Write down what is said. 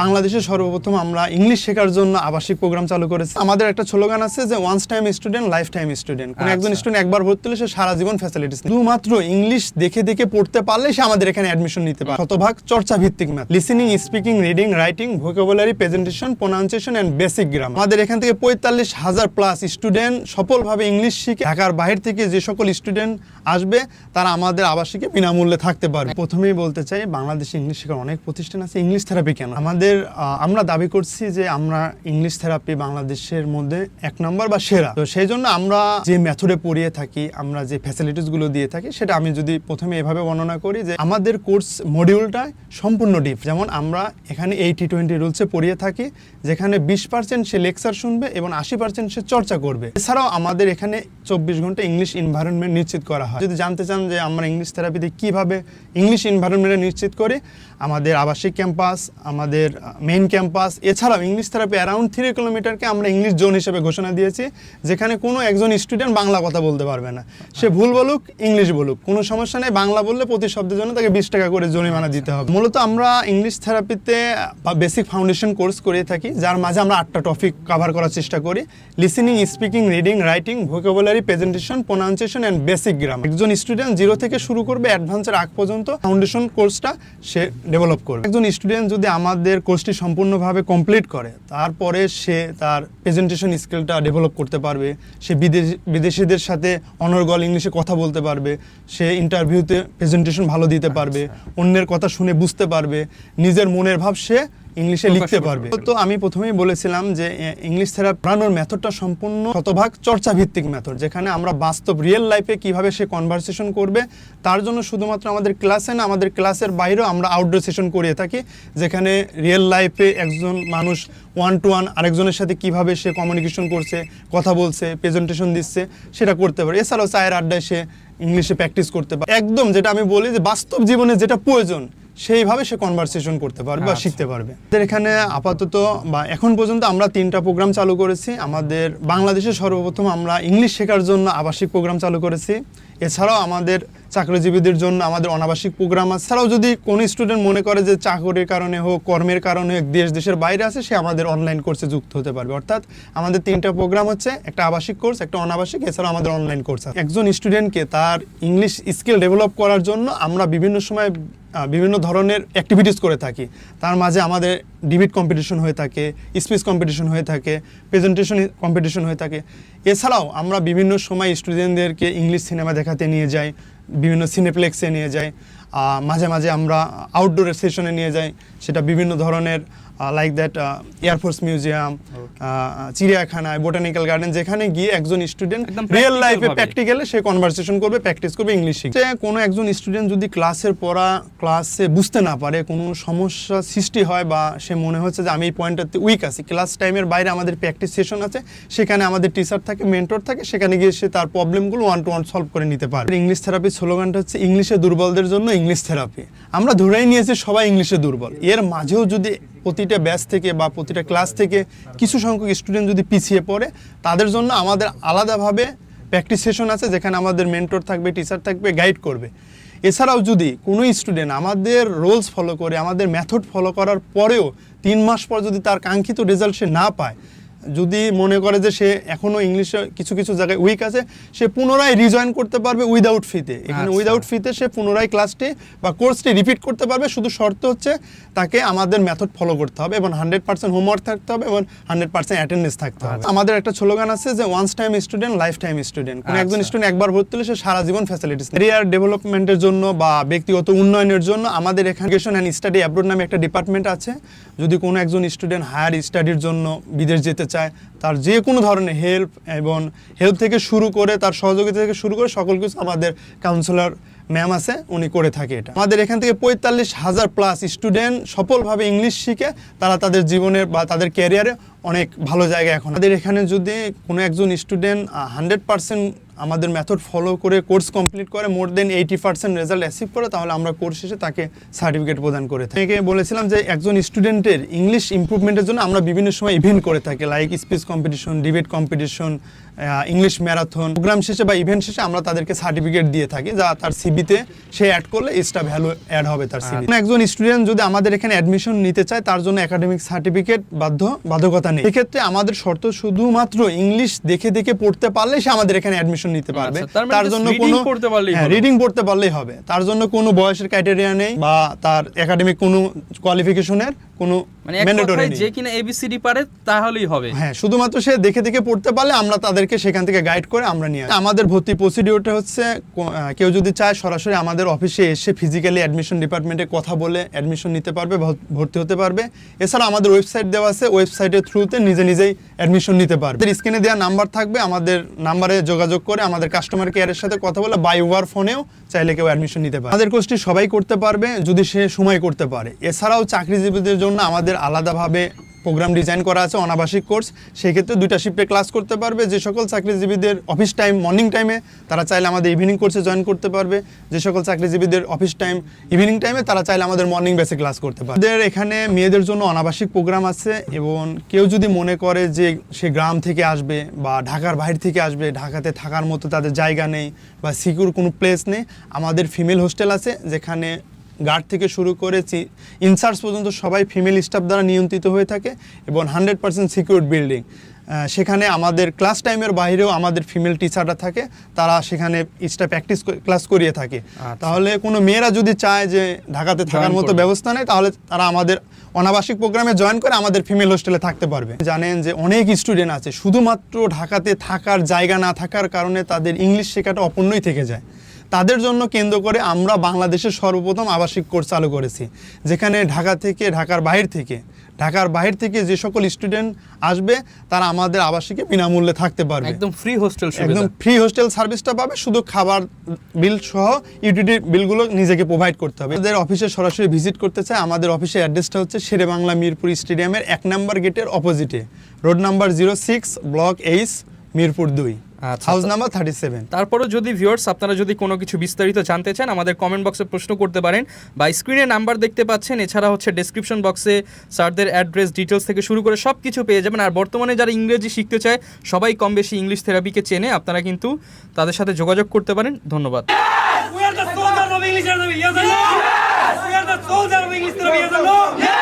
বাংলাদেশে সর্বপ্রথম আমরা ইংলিশ শেখার জন্য আবাসিক প্রোগ্রাম চালু করেছি। আমাদের একটা স্লোগান আছে যে once time student life time student কোন একজন আচ্ছা। স্টুডেন্ট একবার ভর্তি হলে সে সারা জীবন ফ্যাসিলিটিস শুধুমাত্র ইংলিশ দেখে দেখে পড়তে পারলে সে আমাদের এখানে অ্যাডমিশন নিতে পারে। শতভাগ চর্চা ভিত্তিক math listening speaking reading writing vocabulary presentation pronunciation and basic gram আমাদের এখান থেকে পঁয়তাল্লিশ হাজার প্লাস স্টুডেন্ট সফলভাবে ইংলিশ শিখে ঢাকার বাইরে থেকে যে সকল স্টুডেন্ট আসবে তারা আমাদের আবাসিকে বিনামূল্যে থাকতে পারবে। প্রথমেই বলতে চাই বাংলাদেশে ইংলিশ শেখার অনেক প্রতিষ্ঠান আছে। ইংলিশ থেরাপি কেন? আমাদের আহ, আমরা দাবি করছি যে আমরা ইংলিশ থেরাপি বাংলাদেশের মধ্যে এক নম্বর বা সেরা। তো সেই জন্য আমরা যে মেথডে পড়িয়ে থাকি আমরা যে ফ্যাসিলিটিসগুলো দিয়ে থাকি সেটা আমি যদি প্রথমে এভাবে বর্ণনা করি যে আমাদের কোর্স মডিউলটা সম্পূর্ণ ডিপ যেমন আমরা এখানে এইটি টোয়েন্টি রুলসে পড়িয়ে থাকি যেখানে বিশ পার্সেন্ট সে লেকচার শুনবে এবং আশি পার্সেন্ট সে চর্চা করবে। এছাড়াও আমাদের এখানে চব্বিশ ঘণ্টা ইংলিশ এনভায়রনমেন্ট নিশ্চিত করা হয়। যদি জানতে চান যে আমরা ইংলিশ থেরাপিতে কীভাবে ইংলিশ এনভায়রনমেন্ট নিশ্চিত করি আমাদের আবাসিক ক্যাম্পাস আমাদের মেইন ক্যাম্পাস এছাড়াও ইংলিশ থেরাপি অ্যারাউন্ড থ্রি কিলোমিটারকে আমরা ইংলিশ জোন হিসেবে ঘোষণা দিয়েছি, যেখানে কোনো একজন স্টুডেন্ট বাংলা কথা বলতে পারবে না। সে ভুল বলুক ইংলিশ বলুক, কোনো সমস্যা নেই, বাংলা বললে প্রতি শব্দের জন্য তাকে বিশ টাকা করে জরিমানা দিতে হবে। মূলত আমরা ইংলিশ থেরাপিতে বা বেসিক ফাউন্ডেশন কোর্স করে থাকি, যার মাঝে আমরা আটটা টপিক কভার করার চেষ্টা করি। Listening speaking reading writing vocabulary presentation pronunciation and basic gram একজন স্টুডেন্ট জিরো থেকে শুরু করবে অ্যাডভান্সের আগ পর্যন্ত ফাউন্ডেশন কোর্সটা সে ডেভেলপ করবে। একজন স্টুডেন্ট যদি আমাদের কোর্সটি সম্পূর্ণভাবে কমপ্লিট করে তারপরে সে তার প্রেজেন্টেশন স্কিলটা ডেভেলপ করতে পারবে সে বিদেশ বিদেশিদের সাথে অনর্গল ইংলিশে কথা বলতে পারবে সে ইন্টারভিউতে প্রেজেন্টেশন ভালো দিতে পারবে অন্যের কথা শুনে বুঝতে পারবে নিজের মনের ভাব সে ইংলিশে লিখতে পারবে। তো আমি প্রথমেই বলেছিলাম যে ইংলিশ থেরাপি পড়ানোর মেথডটা সম্পূর্ণ শতভাগ চর্চা ভিত্তিক মেথড যেখানে আমরা বাস্তব রিয়েল লাইফে কীভাবে সে কনভারসেশন করবে তার জন্য শুধুমাত্র আমাদের ক্লাসে না আমাদের ক্লাসের বাইরেও আমরা আউটডোর সেশন করিয়ে থাকি যেখানে রিয়েল লাইফে একজন মানুষ ওয়ান টু ওয়ান আরেকজনের সাথে কীভাবে সে কমিউনিকেশন করছে কথা বলছে প্রেজেন্টেশন দিচ্ছে সেটা করতে পারে। এছাড়াও চায়ের আড্ডায় সে ইংলিশে প্র্যাকটিস করতে পারে। একদম যেটা আমি বলি যে বাস্তব জীবনে যেটা প্রয়োজন সেইভাবে সে কনভারসেশন করতে পারবে বা আচ্ছা। শিখতে পারবে। এখানে আপাতত বা এখন পর্যন্ত আমরা তিনটা প্রোগ্রাম চালু করেছি। আমাদের বাংলাদেশে সর্বপ্রথম আমরা ইংলিশ শেখার জন্য আবাসিক প্রোগ্রাম চালু করেছি। এছাড়াও আমাদের চাকরিজীবীদের জন্য আমাদের অনাবাসিক প্রোগ্রাম আছে। এছাড়াও যদি কোনো স্টুডেন্ট মনে করে যে চাকরির কারণে হোক কর্মের কারণে হোক দেশ দেশের বাইরে আছে সে আমাদের অনলাইন কোর্সে যুক্ত হতে পারবে। অর্থাৎ আমাদের তিনটা প্রোগ্রাম হচ্ছে একটা আবাসিক কোর্স একটা অনাবাসিক এছাড়াও আমাদের অনলাইন কোর্স আছে। একজন স্টুডেন্টকে তার ইংলিশ স্কিল ডেভেলপ করার জন্য আমরা বিভিন্ন সময় বিভিন্ন ধরনের অ্যাক্টিভিটিস করে থাকি। তার মাঝে আমাদের ডিবিট কম্পিটিশন হয়ে থাকে স্পিচ কম্পিটিশন হয়ে থাকে প্রেজেন্টেশন কম্পিটিশন হয়ে থাকে। এছাড়াও আমরা বিভিন্ন সময় স্টুডেন্টদেরকে ইংলিশ সিনেমা দেখাতে নিয়ে যাই, বিভিন্ন সিনেপ্লেক্সে নিয়ে যাই মাঝে মাঝে আমরা আউটডোরের সেশনে নিয়ে যাই, সেটা বিভিন্ন ধরনের like that air force museum চিড়িয়াখানায় বোটানিক্যাল গার্ডেন যেখানে গিয়ে একজন স্টুডেন্ট রিয়েল লাইফে। প্র্যাকটিক্যালে সে কনভারসেশন করবে প্র্যাকটিস করবে ইংলিশ শিখবে। কোনো একজন স্টুডেন্ট যদি ক্লাসের পড়া ক্লাসে বুঝতে না পারে কোনো সমস্যা সৃষ্টি হয় বা সে মনে হচ্ছে যে আমি এই পয়েন্টটাতে উইক আছি ক্লাস টাইমের বাইরে আমাদের প্র্যাকটিস সেশন আছে সেখানে আমাদের টিচার থাকে মেন্টর থাকে সেখানে গিয়ে সে তার প্রবলেমগুলো ওয়ান টু ওয়ান সলভ করে নিতে পারে। ইংলিশ থেরাপির স্লোগানটা হচ্ছে ইংলিশে দুর্বলদের জন্য ইংলিশ থেরাপি আমরা ধরেই নিয়েছি সবাই ইংলিশে দুর্বল। এর মাঝেও যদি প্রতিটা ব্যাচ থেকে বা প্রতিটা ক্লাস থেকে কিছু সংখ্যক স্টুডেন্ট যদি পিছিয়ে পড়ে, তাদের জন্য আমাদের আলাদাভাবে প্র্যাকটিস সেশন আছে, যেখানে আমাদের মেন্টর থাকবে টিচার থাকবে গাইড করবে। এছাড়াও যদি কোনো স্টুডেন্ট আমাদের রোলস ফলো করে, আমাদের মেথড ফলো করার পরেও তিন মাস পর যদি তার কাঙ্ক্ষিত রেজাল্ট সে না পায় যদি মনে করে যে সে এখনও ইংলিশে কিছু কিছু জায়গায় উইক আছে সে পুনরায় রিজয়েন করতে পারবে উইদাউট ফিতে এখানে আচ্ছা। উইদাউট ফিতে সে পুনরায় ক্লাসটি বা কোর্সটি রিপিট করতে পারবে। শুধু শর্ত হচ্ছে তাকে আমাদের মেথড ফলো করতে হবে এবং হান্ড্রেড পার্সেন্ট হোমওয়ার্ক থাকতে হবে এবং হান্ড্রেড পার্সেন্ট অ্যাটেন্ডেন্স থাকতে হবে। আমাদের একটা স্লোগান আছে যে once time student life time student কোনো একজন আচ্ছা। স্টুডেন্ট একবার ভর্তি হলে সে সারা জীবন ফ্যাসিলিটিস ক্যারিয়ার ডেভেলপমেন্টের জন্য বা ব্যক্তিগত উন্নয়নের জন্য আমাদের এখানে এডুকেশন অ্যান্ড স্টাডি অ্যাব্রোড নামে একটা ডিপার্টমেন্ট আছে। যদি কোনো একজন স্টুডেন্ট হায়ার স্টাডির জন্য বিদেশ যেতে চায় তার যে কোনো ধরনের হেল্প এবং হেল্প থেকে শুরু করে, তার সহযোগিতা থেকে শুরু করে সকল কিছু আমাদের কাউন্সিলর ম্যাম আছে, উনি করে থাকে এটা। আমাদের এখান থেকে পঁয়তাল্লিশ হাজার প্লাস স্টুডেন্ট সফলভাবে ইংলিশ শিখে, তারা তাদের জীবনে বা তাদের ক্যারিয়ারে অনেক ভালো জায়গা এখন। আমাদের এখানে যদি কোনো একজন স্টুডেন্ট হান্ড্রেড পার্সেন্ট আমাদের মেথড ফলো করে কোর্স কমপ্লিট করে more than eighty percent result achieve করে, তাহলে আমরা কোর্স শেষে তাকে সার্টিফিকেট প্রদান করে থাকি। বলেছিলাম যে একজন স্টুডেন্টের ইংলিশ ইম্প্রুভমেন্টের জন্য আমরা বিভিন্ন সময় ইভেন্ট করে থাকি like speech competition debate competition English marathon programme শেষে বা ইভেন্ট শেষে আমরা তাদেরকে সার্টিফিকেট দিয়ে থাকি যা তার সিবিতে সে অ্যাড করলে এক্সট্রা ভ্যালু অ্যাড হবে তার সিবি একজন স্টুডেন্ট যদি আমাদের এখানে অ্যাডমিশন নিতে চায় তার জন্য একাডেমিক সার্টিফিকেট বাধ্য বাধ্যকতা নেই। এক্ষেত্রে আমাদের শর্ত শুধুমাত্র ইংলিশ দেখে দেখে পড়তে পারলে সে আমাদের এখানে অ্যাডমিশন নিতে পারবে। আচ্ছা, তার মানে তার just জন্য কোনো পড়তে পারলেই হ্যাঁ রিডিং পড়তে পারলেই হবে। তার জন্য কোনো বয়সের ক্রাইটেরিয়া নেই বা তার একাডেমিক কোনো কোয়ালিফিকেশনের কোনো মানে ম্যান্ডেটরি যে কিনা এবিসিডি পারে তাহলেই হবে। হ্যাঁ শুধুমাত্র সে দেখে দেখে পড়তে পারলে আমরা তাদেরকে সেখান থেকে গাইড করে আমরা নিয়ে আমাদের ভর্তি প্রসিডিওরটা হচ্ছে কেউ যদি চায় সরাসরি আমাদের অফিসে এসে ফিজিক্যালি অ্যাডমিশন ডিপার্টমেন্টে কথা বলে অ্যাডমিশন নিতে পারবে ভর্তি হতে পারবে। এছাড়া আমাদের ওয়েবসাইট দেওয়া আছে ওয়েবসাইটের থ্রুতে নিজে নিজেই অ্যাডমিশন নিতে পারবে। স্ক্রিনে দেওয়া নাম্বার থাকবে আমাদের নাম্বারে যোগাযোগ করে আমাদের কাস্টমার কেয়ারের সাথে কথা বলে বাই ওভার ফোনেও চাইলে কেউ অ্যাডমিশন নিতে পারে আমাদের কোর্সটি সবাই করতে পারবে যদি সে সময় করতে পারে। এছাড়াও চাকরিজীবীদের জন্য আমাদের আলাদাভাবে প্রোগ্রাম ডিজাইন করা আছে, অনাবাসিক কোর্স সেক্ষেত্রে দুইটা শিফটে ক্লাস করতে পারবে। যে সকল চাকরিজীবীদের অফিস টাইম মর্নিং টাইমে তারা চাইলে আমাদের ইভিনিং কোর্সে জয়েন করতে পারবে। যে সকল চাকরিজীবীদের অফিস টাইম ইভিনিং টাইমে তারা চাইলে আমাদের মর্নিং বেসে ক্লাস করতে পারবে। এখানে মেয়েদের জন্য অনাবাসিক প্রোগ্রাম আছে এবং কেউ যদি মনে করে যে সে গ্রাম থেকে আসবে বা ঢাকার বাইরে থেকে আসবে, ঢাকাতে থাকার মতো তাদের জায়গা নেই বা সিকিউর কোনো প্লেস নেই, আমাদের ফিমেল হোস্টেল আছে যেখানে গার্ড থেকে শুরু করে ইনচার্জ পর্যন্ত সবাই ফিমেল স্টাফ দ্বারা নিয়ন্ত্রিত হয়ে থাকে এবং হান্ড্রেড পার্সেন্ট সিকিউর বিল্ডিং। সেখানে আমাদের ক্লাস টাইমের বাইরেও আমাদের ফিমেল টিচাররা থাকে তারা সেখানে এক্সট্রা প্র্যাকটিস ক্লাস করিয়ে থাকে। আচ্ছা। তাহলে কোনো মেয়েরা যদি চায় যে ঢাকাতে থাকার মতো ব্যবস্থা নেই তাহলে তারা আমাদের অনাবাসিক প্রোগ্রামে জয়েন করে আমাদের ফিমেল হোস্টেলে থাকতে পারবে। জানেন যে অনেক স্টুডেন্ট আছে শুধুমাত্র ঢাকাতে থাকার জায়গা না থাকার কারণে তাদের ইংলিশ শেখাটা অপূর্ণই থেকে যায়। তাদের জন্য কেন্দ্র করে আমরা বাংলাদেশের সর্বপ্রথম আবাসিক কোর্স চালু করেছি যেখানে ঢাকা থেকে ঢাকার বাইরে থেকে ঢাকার বাইরে থেকে যে সকল স্টুডেন্ট আসবে তারা আমাদের আবাসিকে বিনামূল্যে থাকতে পারবে। একদম ফ্রি হোস্টেল একদম ফ্রি হোস্টেল সার্ভিসটা পাবে শুধু খাবার বিল সহ ইউটিলিটি বিলগুলো নিজেকে প্রোভাইড করতে হবে। আমাদের অফিসে সরাসরি ভিজিট করতে চায় আমাদের অফিসের অ্যাড্রেসটা হচ্ছে শেরে বাংলা মিরপুর স্টেডিয়ামের এক নাম্বার গেটের অপোজিটে road number zero six block H Mirpur দুই। আচ্ছা, হাউস নাম্বার থার্টি সেভেন তারপরেও যদি ভিউয়ার্স আপনারা যদি কোনো কিছু বিস্তারিত জানতে চান আমাদের কমেন্ট বক্সে প্রশ্ন করতে পারেন বা স্ক্রিনে নাম্বার দেখতে পাচ্ছেন এছাড়া হচ্ছে ডেসক্রিপশন বক্সে স্যারদের অ্যাড্রেস ডিটেলস থেকে শুরু করে সব কিছু পেয়ে যাবেন আর বর্তমানে যারা ইংরেজি শিখতে চায় সবাই কম বেশি ইংলিশ থেরাপিকে চেনে আপনারা কিন্তু তাদের সাথে যোগাযোগ করতে পারেন ধন্যবাদ We are the soldiers of English therapy, yes or no? We are the soldiers of English therapy, yes or no?